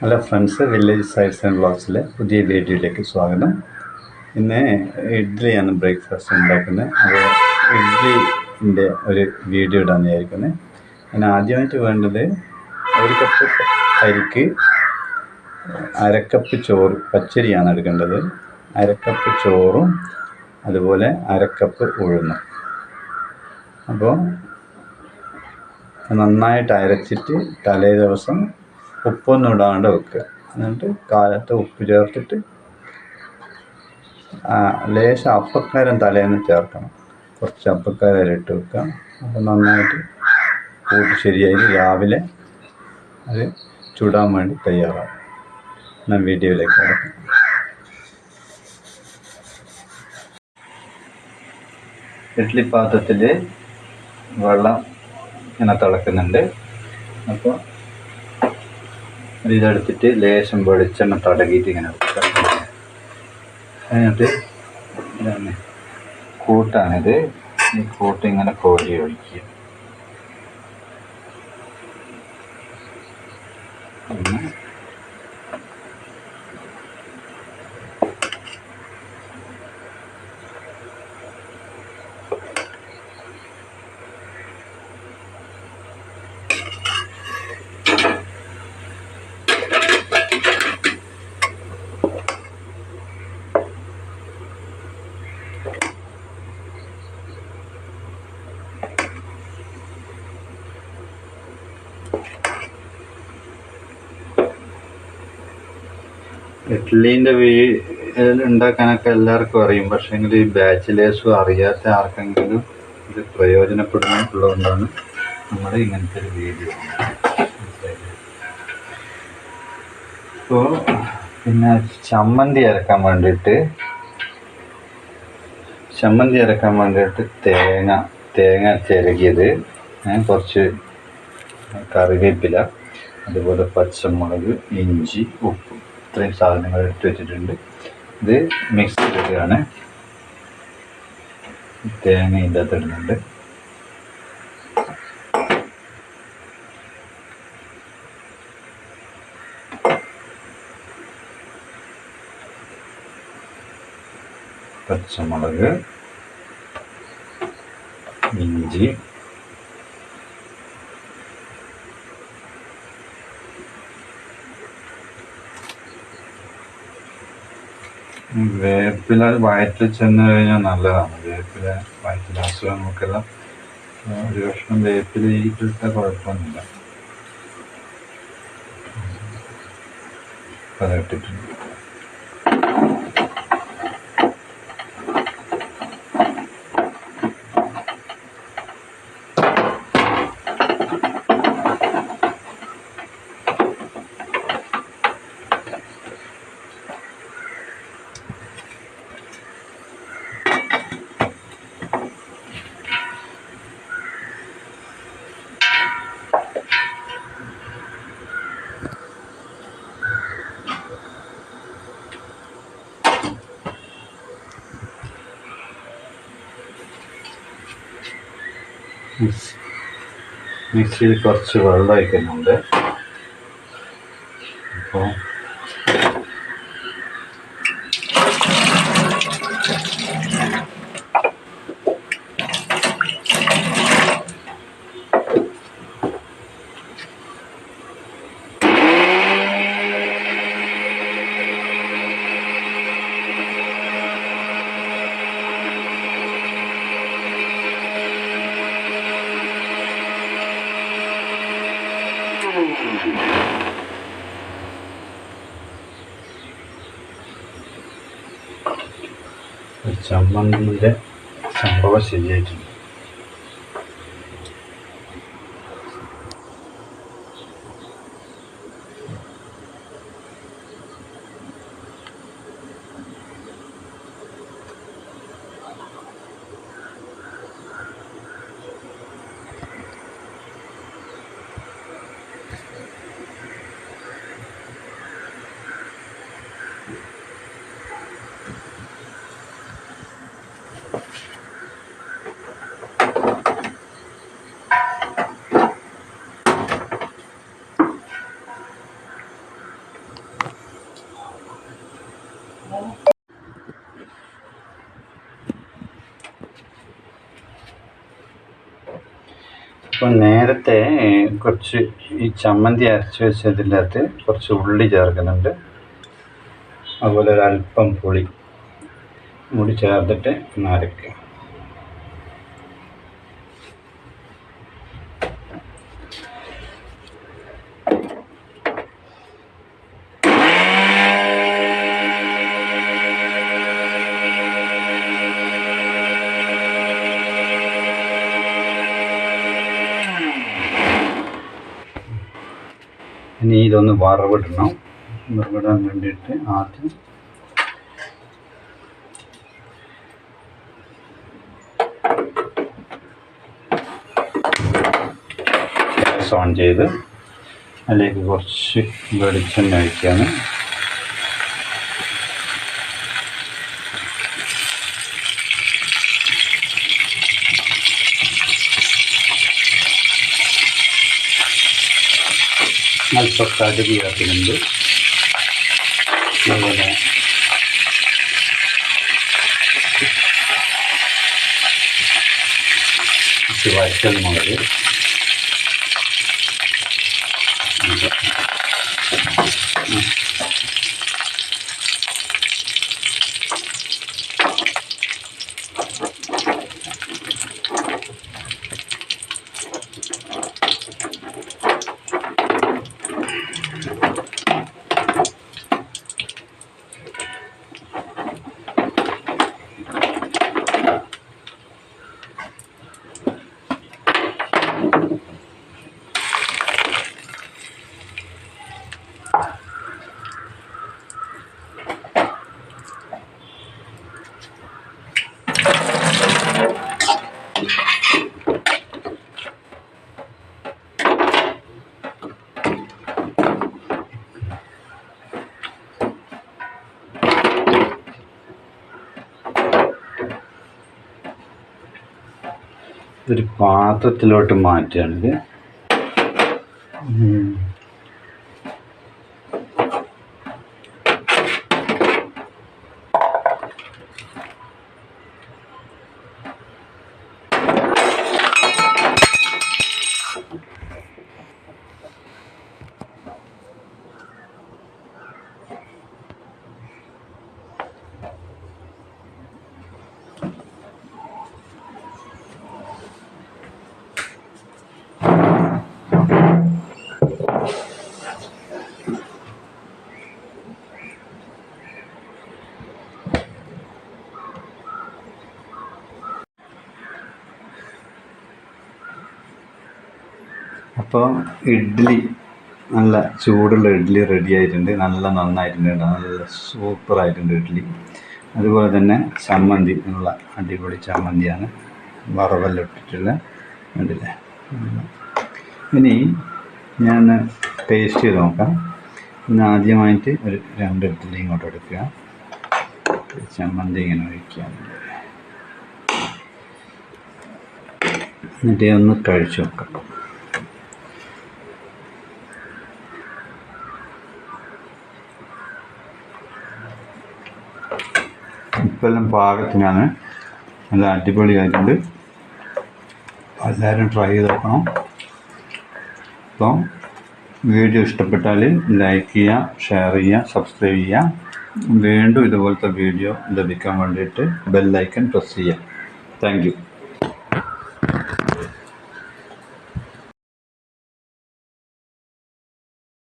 Hello friends village sides and ബ്ലോക്സിലെ പുതിയ വീഡിയോയിലേക്ക് സ്വാഗതം. ഇന്ന് ഇഡ്ഡലിയാണ് ബ്രേക്ക്ഫാസ്റ്റ് ഉണ്ടാക്കുന്നത്. അത് ഇഡ്ഡലിന്റെ ഒരു വീഡിയോ ഇടാൻ വിചാരിക്കുന്നത് അതിന് ആദ്യമായിട്ട് വേണ്ടത് ഒരു കപ്പ് അരിക്ക് അരക്കപ്പ് ചോറ് പച്ചരിയാണ് എടുക്കേണ്ടത്. അരക്കപ്പ് ചോറും അതുപോലെ അരക്കപ്പ് ഉഴുന്നു. അപ്പോൾ നന്നായിട്ട് അരച്ചിട്ട് തലേ ദിവസം ഉപ്പൊന്നും ഇടാണ്ട് വെക്കുക. എന്നിട്ട് കാലത്ത് ഉപ്പ് ചേർത്തിട്ട് ലേശം അപ്പക്കാരം തലേന്ന് ചേർക്കണം. കുറച്ച് അപ്പക്കാരം ഇട്ട് വെക്കാം അപ്പോൾ നന്നായിട്ട് കൂട്ടി ശരിയായി രാവിലെ അത് ചൂടാൻ വേണ്ടി തയ്യാറാകും ഞാൻ വീഡിയോയിലേക്ക് കിടക്കും. ഇഡ്ഡലി പാത്രത്തിൽ വെള്ളം ഇങ്ങനെ തിളക്കുന്നുണ്ട്. അപ്പോൾ ഇതെടുത്തിട്ട് ലേശം വെളിച്ചെണ്ണ തടകിയിട്ട് ഇങ്ങനെ എന്നിട്ട് ഇതാണ് കൂട്ടാണിത്. ഈ കൂട്ട് ഇങ്ങനെ കോരി ഒഴിക്കുക. പിന്നെ ഇഡ്ഡലീന്റെ ഉണ്ടാക്കാനൊക്കെ എല്ലാവർക്കും അറിയും. പക്ഷെ ഈ ബാച്ചിലേഴ്സും അറിയാത്ത ആർക്കെങ്കിലും ഇത് പ്രയോജനപ്പെടുന്നുള്ളതുകൊണ്ടാണ് നമ്മുടെ ഇങ്ങനത്തെ ഒരു വീഡിയോ ഇപ്പോൾ പിന്നെ ചമ്മന്തി അരക്കാൻ വേണ്ടിയിട്ട് ചമ്മന്തി അരക്കാൻ വേണ്ടിയിട്ട് തേങ്ങ തേങ്ങ ചിരകിയത്. കുറച്ച് കറിവേപ്പില അതുപോലെ പച്ചമുളക് ഇഞ്ചി ഉപ്പ്. ഇത്രയും സാധനങ്ങൾ എടുത്ത് വെച്ചിട്ടുണ്ട്. ഇത് മിക്സ് ചെയ്തിട്ടാണ് തേങ്ങ ഇതിന്റെ അകത്ത് ഇടുന്നുണ്ട്. പച്ചമുളക് ഇഞ്ചി വേപ്പില വയറ്റിൽ ചെന്ന് കഴിഞ്ഞാൽ നല്ലതാണ്. വേപ്പില വയറ്റിൽ അസുഖങ്ങൾക്കെല്ലാം ഒരു കഷ്ണം വേപ്പില ഈട്ടിട്ട കുഴപ്പമൊന്നുമില്ല. അത് ഇട്ടിട്ടുണ്ട് മിക്സിയിൽ കുറച്ച് വെള്ളം ഒഴിക്കുന്നുണ്ട്. അപ്പോൾ ചമ്മന്തിന്റെ സംഭവം ശരിയായിട്ടുണ്ട്. അപ്പോൾ നേരത്തെ കുറച്ച് ഈ ചമ്മന്തി അരച്ച് വെച്ചതിനകത്ത് കുറച്ച് ഉള്ളി ചേർക്കുന്നുണ്ട്. അതുപോലെ അല്പം പുളി കൂടി ചേർത്തിട്ട് ഒന്ന് ഇനി ഇതൊന്ന് വറവിടണം. വറവിടാൻ വേണ്ടിയിട്ട് ആദ്യം ഓൺ ചെയ്ത് അതിലേക്ക് കുറച്ച് വെളിച്ചെണ്ണ ഒഴിക്കുകയാണ് അല്പം കടുക് ചേർക്കുന്നുണ്ട് അതുപോലെ കുറച്ച് വറ്റൽ മുളക് ഒരു പാത്രത്തിലോട്ട് മാറ്റുകയാണിത് അപ്പോൾ ഇഡ്ഡലി നല്ല ചൂടുള്ള ഇഡ്ഡലി റെഡി ആയിട്ടുണ്ട്. നല്ല നന്നായിട്ടുണ്ട്. നല്ല സൂപ്പർ ആയിട്ടുണ്ട് ഇഡ്ഡലി അതുപോലെ തന്നെ ചമ്മന്തി ഉള്ള അടിപൊളി ചമ്മന്തിയാണ്. വറവെല്ലാം ഇട്ടിട്ടുള്ള ഇഡ്ഡലി ഇനി ഞാൻ ടേസ്റ്റ് ചെയ്ത് നോക്കാം. ഇന്ന് ആദ്യമായിട്ട് ഒരു രണ്ട് ഇഡ്ഡലി ഇങ്ങോട്ട് എടുക്കുക. ചമ്മന്തി ഇങ്ങനെ ഒഴിക്കുക എന്നിട്ട് ഒന്ന് കഴിച്ചു നോക്കാം. ഇപ്പെല്ലാം പാകത്തിനാണ്. നല്ല അടിപൊളിയായിട്ടുണ്ട് എല്ലാവരും ട്രൈ ചെയ്ത് നോക്കണം. അപ്പം വീഡിയോ ഇഷ്ടപ്പെട്ടാൽ ലൈക്ക് ചെയ്യുക ഷെയർ ചെയ്യുക സബ്സ്ക്രൈബ് ചെയ്യുക. വീണ്ടും ഇതുപോലത്തെ വീഡിയോ ലഭിക്കാൻ വേണ്ടിയിട്ട് ബെല്ലൈക്കൺ പ്രസ് ചെയ്യുക. താങ്ക്